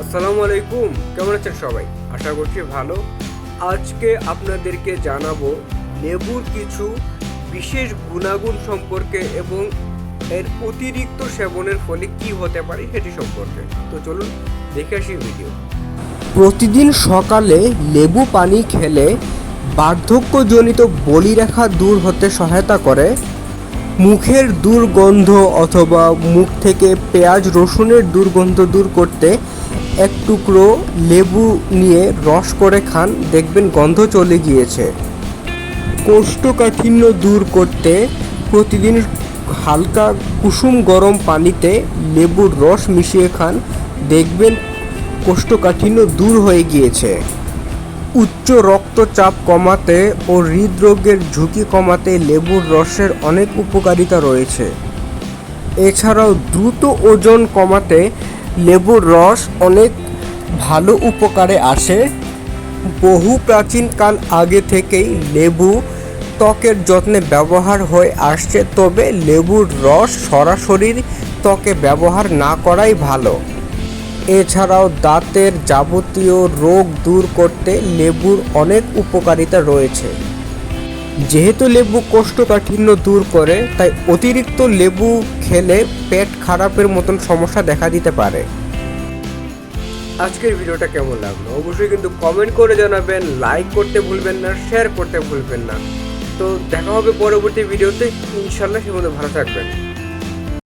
আসসালামু আলাইকুম। কেমন আছেন সবাই? আশা করছি ভালো। আজকে আপনাদেরকে জানাব লেবুর কিছু বিশেষ গুণাগুণ সম্পর্কে এবং এর অতিরিক্ত সেবনের ফলে কি হতে পারে সেটি সম্পর্কে। তো চলুন দেখে আসি ভিডিও প্রতিদিন সকালে লেবু পানি খেলে বার্ধক্যজনিত বলিরেখা দূর হতে সহায়তা করে। মুখের দুর্গন্ধ অথবা মুখ থেকে পেঁয়াজ রসুনের দুর্গন্ধ দূর করতে এক টুকরো লেবু নিয়ে রস করে খান, দেখবেন গন্ধ চলে গিয়েছে। কোষ্ঠকাঠিন্য দূর করতে প্রতিদিন হালকা কুসুম গরম পানিতে লেবুর রস মিশিয়ে খান, দেখবেন কোষ্ঠকাঠিন্য দূর হয়ে গিয়েছে। উচ্চ রক্তচাপ কমাতে ও হৃদরোগের ঝুঁকি কমাতে লেবুর রসের অনেক উপকারিতা রয়েছে। এছাড়াও দ্রুত ওজন কমাতে লেবুর রস অনেক ভালো উপকারে আসে। বহু প্রাচীনকাল আগে থেকেই লেবু ত্বকের যত্নে ব্যবহার হয়ে আসছে, তবে লেবুর রস সরাসরি ত্বকে ব্যবহার না করাই ভালো। এছাড়াও দাঁতের যাবতীয় রোগ দূর করতে লেবুর অনেক উপকারিতা রয়েছে। যেহেতু লেবু কোষ্ঠকাঠিন্য দূর করে, তাই অতিরিক্ত লেবু খেলে পেট খারাপের মতন সমস্যা দেখা দিতে পারে। আজকের ভিডিওটা কেমন লাগল? অবশ্যই কিন্তু কমেন্ট করে জানাবেন লাইক করতে ভুলবেন না শেয়ার করতে ভুলবেন না। তো দেখা হবে পরবর্তী ভিডিওতে। ইনশাল্লাহ সে ভালো থাকবেন।